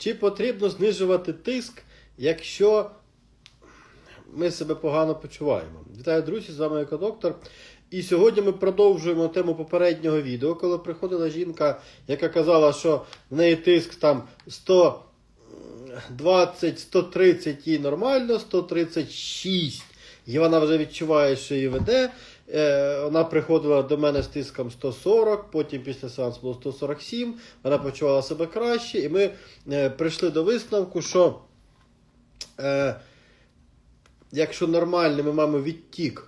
Чи потрібно знижувати тиск, якщо ми себе погано почуваємо? Вітаю, друзі! З вами Екодоктор. І сьогодні ми продовжуємо тему попереднього відео, коли приходила жінка, яка казала, що в неї тиск там 120, 130 їй нормально, 136. І вона вже відчуває, що її веде. Е, Вона приходила до мене з тиском 140, потім після сеансу було 147, вона почувала себе краще, і ми е, прийшли до висновку, що е, якщо нормально ми маємо відтік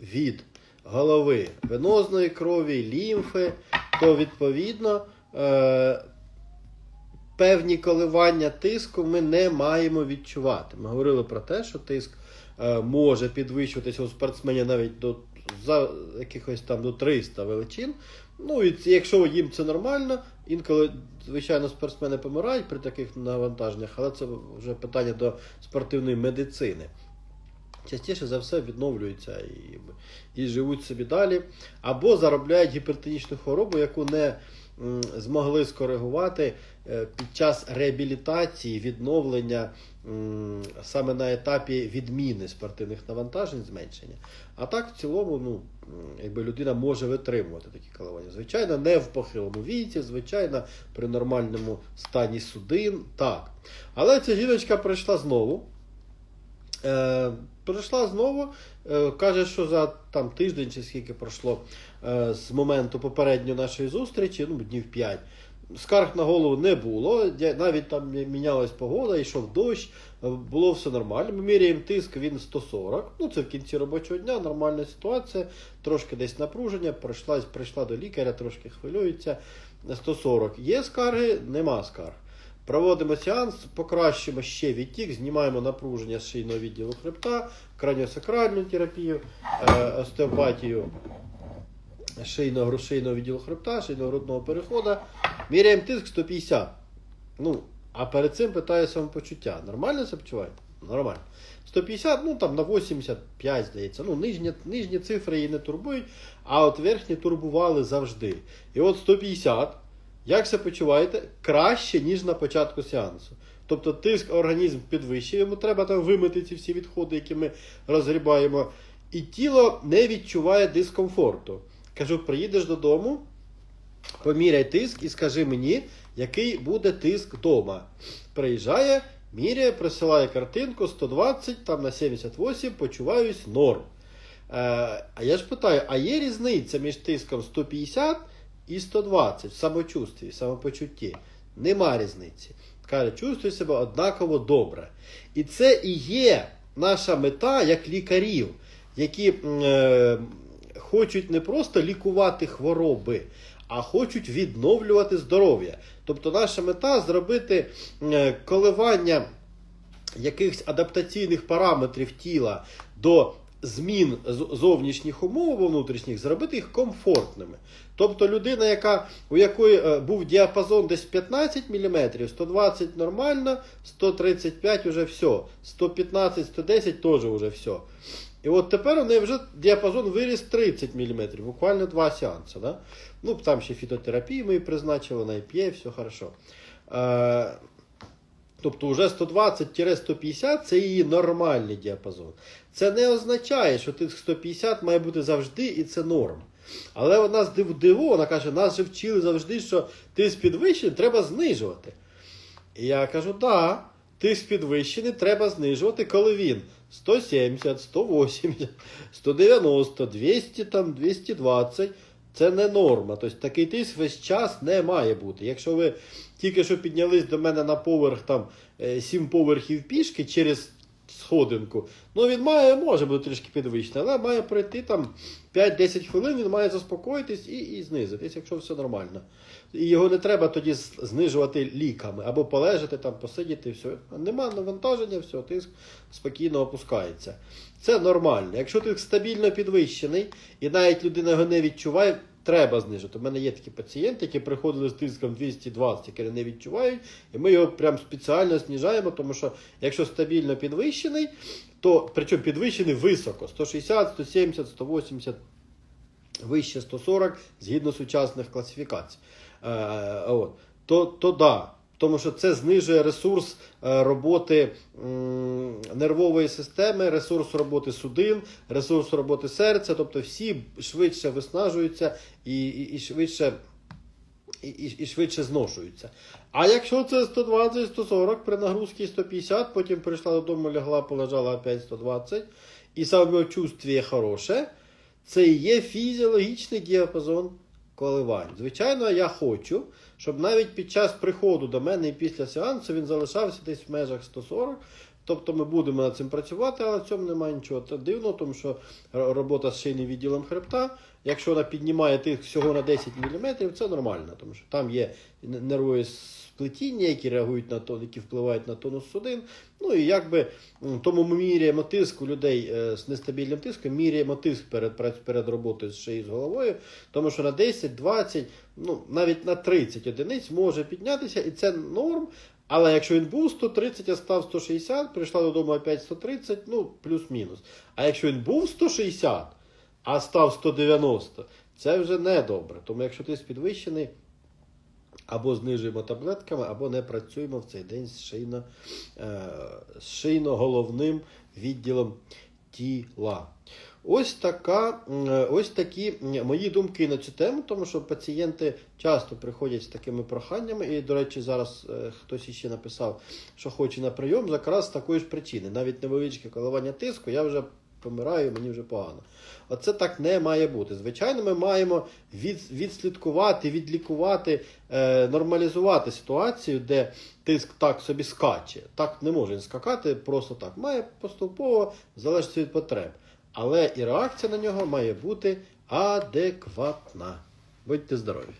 від голови венозної крові, лімфи, то відповідно певні коливання тиску ми не маємо відчувати. Ми говорили про те, що тиск може підвищуватися у спортсменів навіть до за якихось там до 300 величин. Ну і якщо їм це нормально, інколи, звичайно, спортсмени помирають при таких навантаженнях, але це вже питання до спортивної медицини. Частіше за все відновлюються і, і живуть собі далі, або заробляють гіпертонічну хворобу, яку не змогли скоригувати е, під час реабілітації, відновлення саме на етапі відміни спортивних навантажень, зменшення. А так, в цілому, ну, якби людина може витримувати такі коливання. Звичайно, не в похилому віці, звичайно, при нормальному стані судин, так. Але ця жіночка прийшла знову. Е, прийшла знову, е, каже, що за там тиждень чи скільки пройшло е, з моменту попередньої нашої зустрічі, ну днів 5, скарг на голову не було. Навіть там мінялась погода, йшов дощ, е, було все нормально. Ми міряємо тиск, він 140. Ну це в кінці робочого дня, нормальна ситуація, трошки десь напруження, прийшла, прийшла до лікаря, трошки хвилюється. 140. Є скарги, нема скарг. Проводимо сеанс, покращимо ще відтік, знімаємо напруження з шийного відділу хребта, краніосакральну терапію, е, остеопатію шийного грушийного відділу хребта, шийного грудного переходу. Міряємо тиск 150. Ну, а перед цим питаю самопочуття. Нормально себе почуває? Нормально. 150, ну там на 85, здається. Ну, нижні, нижні цифри її не турбують, а от верхні турбували завжди. І от 150. Як себе почуваєте? Краще, ніж на початку сеансу. Тобто тиск організм підвищує, йому треба там вимити ці всі відходи, які ми розгрібаємо. І тіло не відчуває дискомфорту. Кажу, приїдеш додому, поміряй тиск і скажи мені, який буде тиск вдома. Приїжджає, міряє, присилає картинку 120 там на 78, почуваюсь норм. Е, а я ж питаю, а є різниця між тиском 150 і 120 в самочувстві, в самопочутті? Нема різниці. Каже, чувствую себе однаково добре. І це і є наша мета як лікарів, які е, хочуть не просто лікувати хвороби, а хочуть відновлювати здоров'я. Тобто наша мета зробити е, коливання якихось адаптаційних параметрів тіла до змін зовнішніх умов або внутрішніх, зробити їх комфортними. Тобто людина, яка, у якої е, був діапазон десь 15 мм, 120 нормально, 135 уже все, 115, 110 теж вже все. І от тепер у неї вже діапазон виріс 30 мм, буквально два сеанси. Да? Ну, там ще фітотерапію ми їй призначили, вона і п'є, все хорошо. Е, Тобто вже 120-150 це її нормальний діапазон. Це не означає, що тиск 150 має бути завжди і це норм. Але вона здивувала, вона каже, нас же вчили завжди, що тиск підвищений треба знижувати. І я кажу, так, да, тиск підвищений треба знижувати, коли він 170, 180, 190, 200, там, 220. Це не норма. Тобто такий тиск весь час не має бути. Якщо ви тільки що піднялись до мене на поверх там 7 поверхів пішки через сходинку, ну він має, може бути трішки підвищений, але має пройти там 5-10 хвилин, він має заспокоїтись і, і знизитись, якщо все нормально. І його не треба тоді знижувати ліками або полежати там, посидіти, все. Нема навантаження, все, тиск спокійно опускається. Це нормально. Якщо тиск стабільно підвищений, і навіть людина його не відчуває, треба знижити. У мене є такі пацієнти, які приходили з тиском 220, які не відчувають, і ми його прям спеціально знижаємо, тому що якщо стабільно підвищений, то причому підвищений високо 160, 170, 180 вище 140 згідно сучасних класифікацій. Е, от. То, то да, тому що це знижує ресурс е, роботи нервової системи, ресурс роботи судин, ресурс роботи серця, тобто всі швидше виснажуються і, і, і швидше. І, і, швидше зношуються. А якщо це 120-140 при нагрузці 150, потім прийшла додому, лягла, полежала опять 120, і самочувствие хороше, це і є фізіологічний діапазон коливань. Звичайно, я хочу, щоб навіть під час приходу до мене і після сеансу він залишався десь в межах 140. Тобто ми будемо над цим працювати, але в цьому немає нічого та дивного, тому що робота з шийним відділом хребта, якщо вона піднімає тих всього на 10 мм, це нормально, тому що там є нервові сплетіння, які реагують на то, які впливають на тонус судин. Ну і якби тому ми міряємо тиск у людей е, з нестабільним тиском, міряємо тиск перед, перед, роботою з шиї з головою, тому що на 10, 20, ну навіть на 30 одиниць може піднятися, і це норм. Але якщо він був 130, а став 160, прийшла додому опять 130, ну плюс-мінус. А якщо він був 160, а став 190, це вже не добре. Тому якщо ти підвищений, або знижуємо таблетками, або не працюємо в цей день з шийно, е, з шийно-головним відділом тіла. Ось така, ось такі мої думки на цю тему, тому що пацієнти часто приходять з такими проханнями. І, до речі, зараз е, хтось іще написав, що хоче на прийом якраз з такої ж причини. Навіть невеличке коливання тиску, я вже помираю, мені вже погано. Оце так не має бути. Звичайно, ми маємо від, відслідкувати, відлікувати, е, нормалізувати ситуацію, де тиск так собі скаче. Так не може він скакати просто так. Має поступово залежить від потреб. Але і реакція на нього має бути адекватна. Будьте здорові!